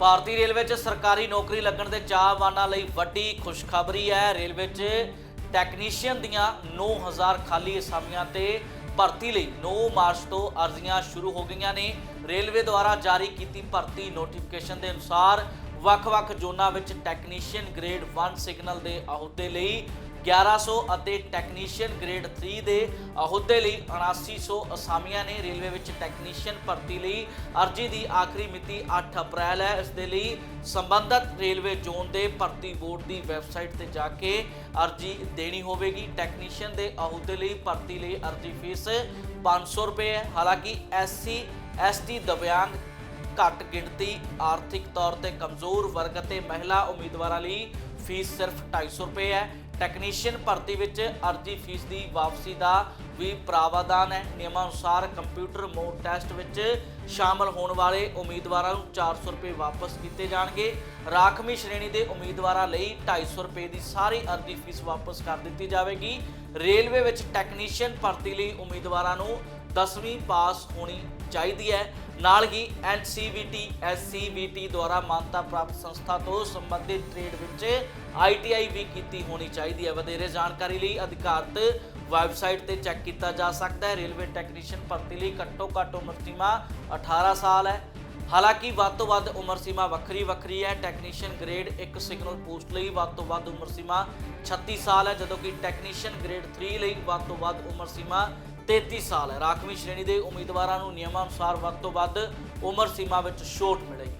ਭਾਰਤੀ railway 'ਚ ਸਰਕਾਰੀ ਨੌਕਰੀ ਲੱਗਣ ਦੇ ਚਾਹਵਾਨਾਂ ਲਈ ਵੱਡੀ ਖੁਸ਼ਖਬਰੀ ਹੈ। ਰੇਲਵੇ 'ਚ ਟੈਕਨੀਸ਼ੀਅਨ ਦੀਆਂ 9000 ਖਾਲੀ ਅਸਾਮੀਆਂ ਤੇ ਭਰਤੀ ਲਈ 9 ਮਾਰਚ ਤੋਂ ਅਰਜ਼ੀਆਂ ਸ਼ੁਰੂ ਹੋ ਗਈਆਂ ਨੇ। ਰੇਲਵੇ ਦੁਆਰਾ ਜਾਰੀ ਕੀਤੀ ਭਰਤੀ ਨੋਟੀਫਿਕੇਸ਼ਨ ਦੇ ਅਨੁਸਾਰ ਵੱਖ-ਵੱਖ ਜ਼ੋਨਾਂ ਵਿੱਚ ਟੈਕਨੀਸ਼ੀਅਨ ਗ੍ਰੇਡ 1 ਸਿਗਨਲ ਦੇ ਅਹੁਦੇ ਲਈ 1100 ਅਤੇ ਟੈਕਨੀਸ਼ੀਅਨ ਗ੍ਰੇਡ 3 ਦੇ ਅਹੁਦੇ ਲਈ 7900 ਅਸਾਮੀਆਂ ਨੇ ਰੇਲਵੇ ਵਿੱਚ ਟੈਕਨੀਸ਼ੀਅਨ ਭਰਤੀ ਲਈ ਅਰਜ਼ੀ ਦੀ ਆਖਰੀ ਮਿਤੀ 8 ਅਪ੍ਰੈਲ ਹੈ। ਇਸ ਦੇ ਲਈ ਸੰਬੰਧਤ ਰੇਲਵੇ ਜ਼ੋਨ ਦੇ ਭਰਤੀ ਬੋਰਡ ਦੀ ਵੈਬਸਾਈਟ ਤੇ ਜਾ ਕੇ ਅਰਜ਼ੀ ਦੇਣੀ ਹੋਵੇਗੀ। ਟੈਕਨੀਸ਼ੀਅਨ ਦੇ ਅਹੁਦੇ ਲਈ ਭਰਤੀ ਲਈ ਅਰਜ਼ੀ ਫੀਸ 500 ਰੁਪਏ ਹੈ। ਹਾਲਾਂਕਿ ਐਸਸੀ, ਐਸਟੀ ਦਿਵਿਆਂਗ, ਘੱਟ ਗਿਣਤੀ, ਆਰਥਿਕ ਤੌਰ ਤੇ ਕਮਜ਼ੋਰ ਵਰਗ ਅਤੇ ਮਹਿਲਾ ਉਮੀਦਵਾਰਾਂ ਲਈ ਫੀਸ ਸਿਰਫ 250 ਰੁਪਏ ਹੈ। ਟੈਕਨੀਸ਼ੀਅਨ ਭਰਤੀ ਵਿੱਚ ਅਰਜ਼ੀ ਫੀਸ ਦੀ ਵਾਪਸੀ ਦਾ ਵੀ ਪ੍ਰਾਵਧਾਨ ਹੈ। ਨਿਯਮਾਂ ਅਨੁਸਾਰ ਕੰਪਿਊਟਰ ਮੋਡ ਟੈਸਟ ਵਿੱਚ ਸ਼ਾਮਲ ਹੋਣ ਵਾਲੇ ਉਮੀਦਵਾਰਾਂ ਨੂੰ 400 ਰੁਪਏ ਵਾਪਸ ਕੀਤੇ ਜਾਣਗੇ। ਰਾਖਵੀਂ ਸ਼੍ਰੇਣੀ ਦੇ ਉਮੀਦਵਾਰਾਂ ਲਈ 250 ਰੁਪਏ ਦੀ ਸਾਰੀ ਅਰਜ਼ੀ ਫੀਸ ਵਾਪਸ ਕਰ ਦਿੱਤੀ ਜਾਵੇਗੀ। ਰੇਲਵੇ ਵਿੱਚ ਟੈਕਨੀਸ਼ੀਅਨ ਭਰਤੀ ਲਈ ਉਮੀਦਵਾਰਾਂ ਨੂੰ 10ਵੀਂ ਪਾਸ ਹੋਣੀ ਚਾਹੀਦੀ ਹੈ। ਨਾਲ ਹੀ NCVT SCVT ਦੁਆਰਾ ਮਾਨਤਾ ਪ੍ਰਾਪਤ ਸੰਸਥਾ ਤੋਂ ਸੰਬੰਧਿਤ ਟ੍ਰੇਡ ਵਿੱਚ ITI ਵੀ ਕੀਤੀ ਹੋਣੀ ਚਾਹੀਦੀ ਹੈ। ਵਧੇਰੇ ਜਾਣਕਾਰੀ ਲਈ ਅਧਿਕਾਰਤ ਵੈਬਸਾਈਟ ਤੇ ਚੈੱਕ ਕੀਤਾ ਜਾ ਸਕਦਾ ਹੈ। ਰੇਲਵੇ ਟੈਕਨੀਸ਼ੀਅਨ ਭਰਤੀ ਲਈ ਘੱਟੋ ਘੱਟ ਉਮਰ ਸੀਮਾ 18 ਸਾਲ ਹੈ। ਹਾਲਾਂਕਿ ਵੱਧ ਤੋਂ ਵੱਧ ਉਮਰ ਸੀਮਾ ਵੱਖਰੀ ਵੱਖਰੀ ਹੈ। ਟੈਕਨੀਸ਼ੀਅਨ ਗ੍ਰੇਡ 1 ਸਿਗਨਲ ਪੋਸਟ ਲਈ ਵੱਧ ਤੋਂ ਵੱਧ ਉਮਰ ਸੀਮਾ 36 ਸਾਲ ਹੈ, ਜਦੋਂ ਕਿ ਟੈਕਨੀਸ਼ੀਅਨ ਗ੍ਰੇਡ 3 ਲਈ ਵੱਧ ਤੋਂ ਵੱਧ ਉਮਰ ਸੀਮਾ 33 ਸਾਲ ਹੈ। ਰਾਖਵੀਂ ਸ਼੍ਰੇਣੀ ਦੇ ਉਮੀਦਵਾਰਾਂ ਨੂੰ ਨਿਯਮਾਂ ਅਨੁਸਾਰ ਵੱਧ ਤੋਂ ਵੱਧ ਉਮਰ ਸੀਮਾ ਵਿੱਚ ਛੋਟ ਮਿਲੇਗੀ।